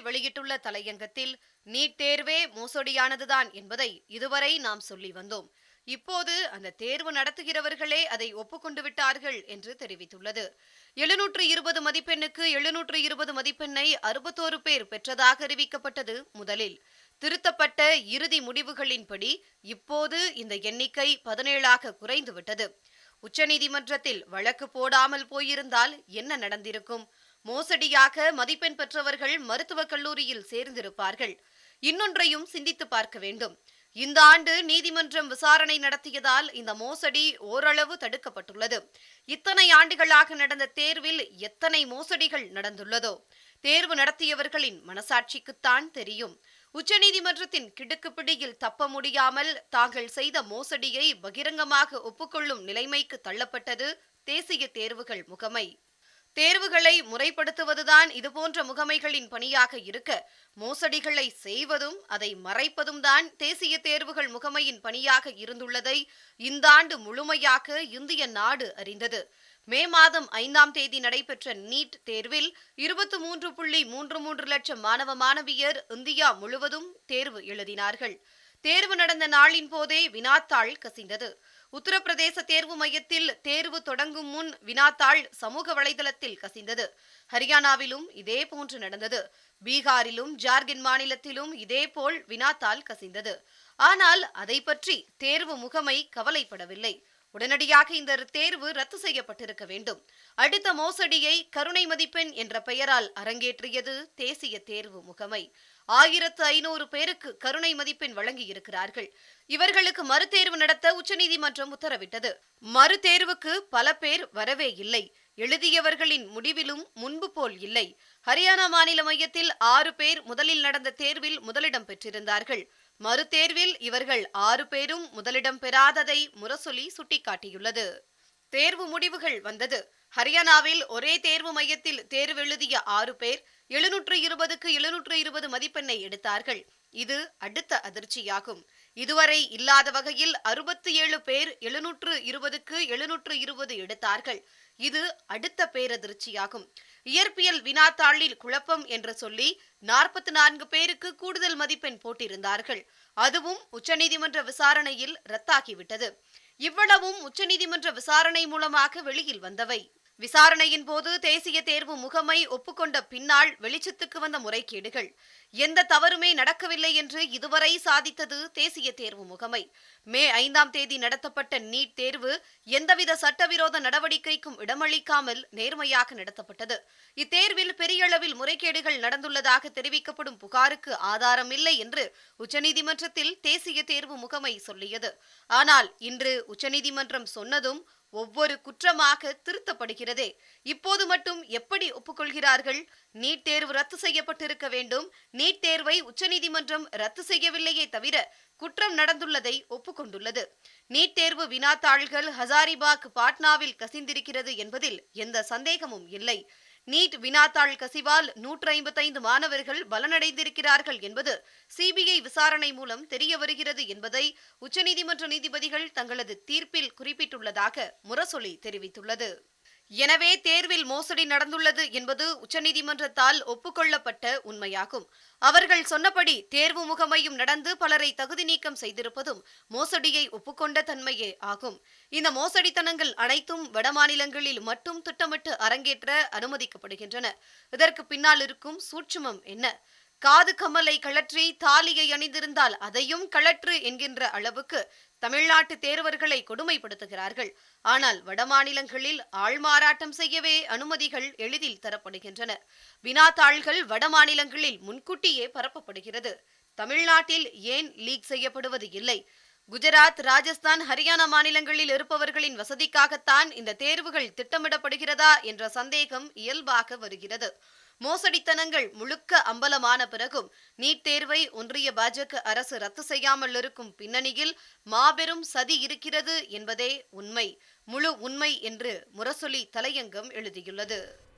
வெளியிட்டுள்ள தலையங்கத்தில் நீட் தேர்வே மோசடியானதுதான் என்பதை இதுவரை நாம் சொல்லி வந்தோம். இப்போது அந்த தேர்வு நடத்துகிறவர்களே அதை ஒப்புக்கொண்டு விட்டார்கள் என்று தெரிவித்துள்ளது. எழுநூற்று இருபது மதிப்பெண்ணுக்கு எழுநூற்று இருபது மதிப்பெண்ணை அறுபத்தோரு பேர் பெற்றதாக அறிவிக்கப்பட்டது முதலில். திருத்தப்பட்ட இறுதி முடிவுகளின்படி இப்போது இந்த எண்ணிக்கை பதினேழாக குறைந்துவிட்டது. உச்சநீதிமன்றத்தில் வழக்கு போடாமல் போயிருந்தால் என்ன நடந்திருக்கும்? மோசடியாக மதிப்பெண் பெற்றவர்கள் மருத்துவக் கல்லூரியில் சேர்ந்திருப்பார்கள். இன்னொன்றையும் சிந்தித்து பார்க்க வேண்டும். இந்த ஆண்டு நீதிமன்றம் விசாரணை நடத்தியதால் இந்த மோசடி ஓரளவு தடுக்கப்பட்டுள்ளது. இத்தனை ஆண்டுகளாக நடந்த தேர்வில் எத்தனை மோசடிகள் நடந்துள்ளதோ தேர்வு நடத்தியவர்களின் மனசாட்சிக்குத்தான் தெரியும். உச்சநீதிமன்றத்தின் கிடுக்குப்பிடியில் தப்ப முடியாமல் தாங்கள் செய்த மோசடியை பகிரங்கமாக ஒப்புக்கொள்ளும் நிலைமைக்கு தள்ளப்பட்டது தேசிய தேர்வுகள் முகமை. தேர்வுகளை முறைப்படுத்துவதுதான் இதுபோன்ற முகமைகளின் பணியாக இருக்க மோசடிகளை செய்வதும் அதை மறைப்பதும் தான் தேசிய தேர்வுகள் முகமையின் பணியாக இருந்துள்ளதை இந்த ஆண்டு முழுமையாக இந்திய நாடு அறிந்தது. மே மாதம் ஐந்தாம் தேதி நடைபெற்ற நீட் தேர்வில் இருபத்தி மூன்று புள்ளி மூன்று மூன்று லட்சம் மாணவ மாணவியர் இந்தியா முழுவதும் தேர்வு எழுதினார்கள். தேர்வு நடந்த நாளின் போதே வினாத்தாள் கசிந்தது. உத்தரப்பிரதேச தேர்வு மையத்தில் தேர்வு தொடங்கும் முன் வினாத்தாள் சமூக வலைதளத்தில் கசிந்தது. ஹரியானாவிலும் இதே போன்று நடந்தது. பீகாரிலும் ஜார்க்கண்ட் மாநிலத்திலும் இதேபோல் வினாத்தாள் கசிந்தது. ஆனால் அதை பற்றி தேர்வு முகமை கவலைப்படவில்லை. உடனடியாக இந்த தேர்வு ரத்து செய்யப்பட்டிருக்க வேண்டும். அடுத்த மோசடியை கருணை மதிப்பெண் என்ற பெயரால் அரங்கேற்றியது தேசிய தேர்வு முகமை. ஆயிரத்து ஐநூறு பேருக்கு கருணை மதிப்பெண் வழங்கியிருக்கிறார்கள். இவர்களுக்கு மறுதேர்வு நடத்த உச்சநீதிமன்றம் உத்தரவிட்டது. மறுதேர்வுக்கு பல பேர் வரவே இல்லை. எழுதியவர்களின் முடிவிலும் முன்பு போல் இல்லை. ஹரியானா மாநில மையத்தில் ஆறு பேர் முதலில் நடந்த தேர்வில் முதலிடம் பெற்றிருந்தார்கள். மறுதேர்வில் இவர்கள் ஆறு பேரும் முதலிடம் பெறாததை முரசொலி சுட்டிக்காட்டியுள்ளது. தேர்வு முடிவுகள் வந்தது. ஹரியானாவில் ஒரே தேர்வு மையத்தில் தேர்வு எழுதிய ஆறு பேர் எழுநூற்று இருபதுக்கு எழுநூற்று இருபது மதிப்பெண்ணை எடுத்தார்கள். இது அடுத்த அதிர்ச்சியாகும். இதுவரை இல்லாத வகையில் அறுபத்தி ஏழு பேர் எழுநூற்று இருபதுக்கு எழுநூற்று இருபது எடுத்தார்கள். இது அடுத்த பேரதிர்ச்சியாகும். இயற்பியல் வினாத்தாளில் குழப்பம் என்று சொல்லி நாற்பத்தி நான்கு பேருக்கு கூடுதல் மதிப்பெண் போட்டிருந்தார்கள். அதுவும் உச்சநீதிமன்ற விசாரணையில் ரத்தாகிவிட்டது. இவ்வளவும் உச்சநீதிமன்ற விசாரணை மூலமாக வெளியில் வந்தவை. விசாரணையின் போது தேசிய தேர்வு முகமை ஒப்புக்கொண்ட பின்னால் வெளிச்சத்துக்கு வந்த முறைகேடுகள். எந்த தவறுமே நடக்கவில்லை என்று இதுவரை சாதித்தது தேசிய தேர்வு முகமை. மே ஐந்தாம் தேதி நடத்தப்பட்ட நீட் தேர்வு எந்தவித சட்டவிரோத நடவடிக்கைக்கும் இடமளிக்காமல் நேர்மையாக நடத்தப்பட்டது. இத்தேர்வில் பெரிய அளவில் முறைகேடுகள் நடந்துள்ளதாக தெரிவிக்கப்படும் புகாருக்கு ஆதாரம் இல்லை என்று உச்சநீதிமன்றத்தில் தேசிய தேர்வு முகமை சொல்லியது. ஆனால் இன்று உச்சநீதிமன்றம் சொன்னதும் ஒவ்வொரு குற்றமாக திருத்தப்படுகிறதே. இப்போது மட்டும் எப்படி ஒப்புக்கொள்கிறார்கள்? நீட் தேர்வு ரத்து செய்யப்பட்டிருக்க வேண்டும். நீட் தேர்வை உச்சநீதிமன்றம் ரத்து செய்யவில்லையே தவிர குற்றம் நடந்துள்ளதை ஒப்புக்கொண்டுள்ளது. நீட் தேர்வு வினாத்தாள்கள் ஹசாரிபாக் பாட்னாவில் கசிந்திருக்கிறது என்பதில் எந்த சந்தேகமும் இல்லை. நீட் வினாத்தாள் கசிவால் நூற்று ஐம்பத்தைந்து மாணவர்கள் பலனடைந்திருக்கிறார்கள் என்பது சிபிஐ விசாரணை மூலம் தெரிய வருகிறது என்பதை உச்சநீதிமன்ற நீதிபதிகள் தங்களது தீர்ப்பில் குறிப்பிட்டுள்ளதாக முரசொலி தெரிவித்துள்ளது. எனவே தேர்வில் மோசடி நடந்துள்ளது என்பது உச்சநீதிமன்றத்தால் ஒப்புக்கொள்ளப்பட்ட உண்மையாகும். அவர்கள் சொன்னபடி தேர்வு முகமையும் நடந்து பலரை தகுதி நீக்கம் செய்திருப்பதும் மோசடியை ஒப்புக்கொண்ட தன்மையே ஆகும். இந்த மோசடித்தனங்கள் அனைத்தும் வடமாநிலங்களில் மட்டும் திட்டமிட்டு அரங்கேற்ற அனுமதிக்கப்படுகின்றன. இதற்கு பின்னால் இருக்கும் சூட்சுமம் என்ன? காது கம்மலை கழற்றி தாலியை அணிந்திருந்தால் அதையும் கழற்று என்கின்ற அளவுக்கு தமிழ்நாட்டு தேர்வர்களை கொடுமைப்படுத்துகிறார்கள். ஆனால் வடமாநிலங்களில் ஆள்மாறாட்டம் செய்யவே அனுமதிகள் எளிதில் தரப்படுகின்றன. வினாத்தாள்கள் வடமாநிலங்களில் முன்கூட்டியே பரப்பப்படுகிறது. தமிழ்நாட்டில் ஏன் லீக் செய்யப்படுவது இல்லை? குஜராத் ராஜஸ்தான் ஹரியானா மாநிலங்களில் இருப்பவர்களின் வசதிக்காகத்தான் இந்த தேர்வுகள் திட்டமிடப்படுகிறதா என்ற சந்தேகம் இயல்பாக வருகிறது. மோசடித்தனங்கள் முழுக்க அம்பலமான பிறகும் நீட் தேர்வை ஒன்றிய பாஜக அரசு ரத்து செய்யாமல் இருக்கும் பின்னணியில் மாபெரும் சதி இருக்கிறது என்பதே உண்மை. முழு உண்மை என்று முரசொலி தலையங்கம் எழுதியுள்ளது.